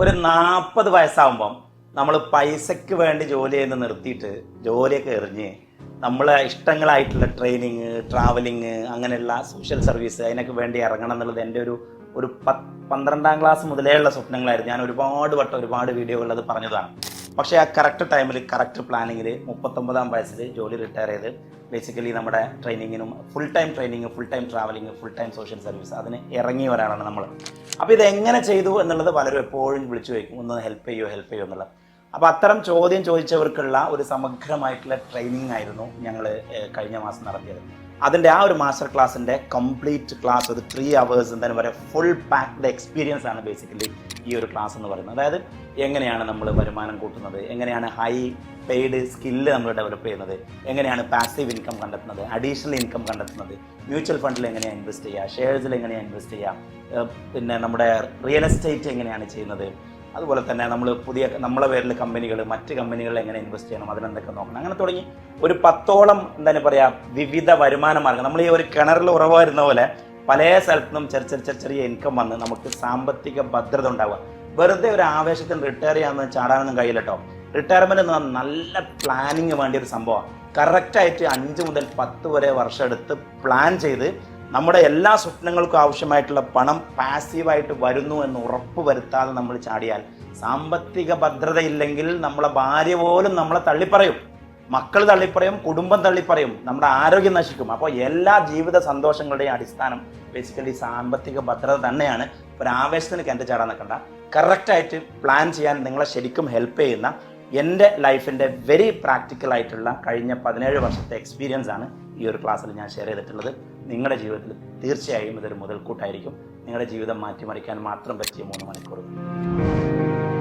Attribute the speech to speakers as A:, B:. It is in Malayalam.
A: ഒരു നാൽപ്പത് വയസ്സാകുമ്പം നമ്മൾ പൈസയ്ക്ക് വേണ്ടി ജോലി ചെയ്യുന്ന നിർത്തിയിട്ട് ജോലിയൊക്കെ എറിഞ്ഞ് നമ്മളെ ഇഷ്ടങ്ങളായിട്ടുള്ള ട്രെയിനിങ് ട്രാവലിങ് അങ്ങനെയുള്ള സോഷ്യൽ സർവീസ് അതിനൊക്കെ വേണ്ടി ഇറങ്ങണം എന്നുള്ളത് എന്റെ ഒരു ഒരു പത്ത് പന്ത്രണ്ടാം ക്ലാസ് മുതലേ ഉള്ള സ്വപ്നങ്ങളായിരുന്നു. ഞാൻ ഒരുപാട് വട്ടം ഒരുപാട് വീഡിയോകളിൽ അത് പറഞ്ഞതാണ്. പക്ഷേ ആ കറക്റ്റ് ടൈമിൽ കറക്റ്റ് പ്ലാനിങ്ങിൽ മുപ്പത്തൊമ്പതാം വയസ്സിൽ ജോലി റിട്ടയർ ചെയ്ത് ബേസിക്കലി നമ്മുടെ ട്രെയിനിങ്ങിനും full time training full time travelling full time social service അതിന് ഇറങ്ങിയ ഒരാളാണ് നമ്മൾ അപ്പോൾ ഇത് എങ്ങനെ ചെയ്തു എന്നുള്ളത് പലരും എപ്പോഴും വിളിച്ചു വയ്ക്കും ഒന്ന് ഹെൽപ്പ് ചെയ്യോ ഹെൽപ്പ് ചെയ്യോ എന്നുള്ളത്. അപ്പോൾ അത്തരം ചോദ്യം ചോദിച്ചവർക്കുള്ള ഒരു സമഗ്രമായിട്ടുള്ള ട്രെയിനിങ് ആയിരുന്നു ഞങ്ങൾ കഴിഞ്ഞ മാസം നടത്തിയത്. അതിന്റെ ആ ഒരു മാസ്റ്റർ ക്ലാസ്സിന്റെ കംപ്ലീറ്റ് ക്ലാസ് ഒരു ത്രീ അവേഴ്സ് എന്താ പറയുക ഫുൾ പാക്ക്ഡ് എക്സ്പീരിയൻസ് ആണ് ബേസിക്കലി ഈ ഒരു ക്ലാസ് എന്ന് പറയുന്നത്. അതായത് എങ്ങനെയാണ് നമ്മൾ വരുമാനം കൂട്ടുന്നത്? എങ്ങനെയാണ് ഹൈ പെയ്ഡ് സ്കില്ല് നമ്മൾ ഡെവലപ്പ് ചെയ്യുന്നത്? എങ്ങനെയാണ് പാസീവ് ഇൻകം കണ്ടെത്തുന്നത്? അഡീഷണൽ ഇൻകം കണ്ടെത്തുന്നത്? മ്യൂച്വൽ ഫണ്ടിൽ എങ്ങനെയാണ് ഇൻവെസ്റ്റ് ചെയ്യുക? ഷെയർസിൽ എങ്ങനെയാണ് ഇൻവെസ്റ്റ് ചെയ്യുക? പിന്നെ നമ്മുടെ റിയൽ എസ്റ്റേറ്റ് എങ്ങനെയാണ് ചെയ്യുന്നത്? അതുപോലെ തന്നെ നമ്മൾ പുതിയ നമ്മളെ പേരിൽ കമ്പനികൾ മറ്റ് കമ്പനികളിൽ എങ്ങനെ ഇൻവെസ്റ്റ് ചെയ്യണം അതിനെന്തൊക്കെ നോക്കണം അങ്ങനെ തുടങ്ങി ഒരു പത്തോളം എന്താണ് പറയുക വിവിധ വരുമാന മാർഗം. നമ്മൾ ഈ ഒരു കിണറിൽ ഉറവായിരുന്ന പോലെ പല സ്ഥലത്തു നിന്നും ചെറിയ ചെറിയ ചെറിയ ഇൻകം വന്ന് നമുക്ക് സാമ്പത്തിക ഭദ്രത ഉണ്ടാവുക. വെറുതെ ഒരു ആവേശത്തിന് റിട്ടയർ ചെയ്യാമെന്ന് ചാടാനൊന്നും കഴിയില്ല കേട്ടോ റിട്ടയർമെന്റ് എന്ന് പറഞ്ഞാൽ നല്ല പ്ലാനിങ് വേണ്ടിയൊരു സംഭവമാണ് കറക്റ്റായിട്ട് അഞ്ച് മുതൽ പത്ത് വരെ വർഷം എടുത്ത് പ്ലാൻ ചെയ്ത് നമ്മുടെ എല്ലാ സ്വപ്നങ്ങൾക്കും ആവശ്യമായിട്ടുള്ള പണം പാസീവായിട്ട് വരുന്നു എന്ന് ഉറപ്പ് വരുത്താതെ നമ്മൾ ചാടിയാൽ സാമ്പത്തിക ഭദ്രതയില്ലെങ്കിൽ നമ്മളെ ഭാര്യ പോലും നമ്മളെ തള്ളിപ്പറയും. മക്കൾ തള്ളിപ്പറയും കുടുംബം തള്ളിപ്പറയും നമ്മുടെ ആരോഗ്യം നശിക്കും. അപ്പോൾ എല്ലാ ജീവിത സന്തോഷങ്ങളുടെയും അടിസ്ഥാനം ബേസിക്കലി സാമ്പത്തിക ഭദ്രത തന്നെയാണ്. ഒരു ആവേശത്തിന് കെന്റെ ചാടാൻ നിൽക്കണ്ട. കറക്റ്റായിട്ട് പ്ലാൻ ചെയ്യാൻ നിങ്ങളെ ശരിക്കും ഹെൽപ്പ് ചെയ്യുന്ന എന്റെ ലൈഫിന്റെ വെരി പ്രാക്ടിക്കൽ ആയിട്ടുള്ള കഴിഞ്ഞ പതിനേഴ് വർഷത്തെ എക്സ്പീരിയൻസ് ആണ് ഈ ഒരു ക്ലാസ്സിൽ ഞാൻ ഷെയർ ചെയ്തിട്ടുള്ളത്. നിങ്ങളുടെ ജീവിതത്തിൽ തീർച്ചയായും ഇതൊരു മുതൽക്കൂട്ടായിരിക്കും. നിങ്ങളുടെ ജീവിതം മാറ്റിമറിക്കാൻ മാത്രം പറ്റിയ മൂന്ന് മണിക്കൂറുകൾ.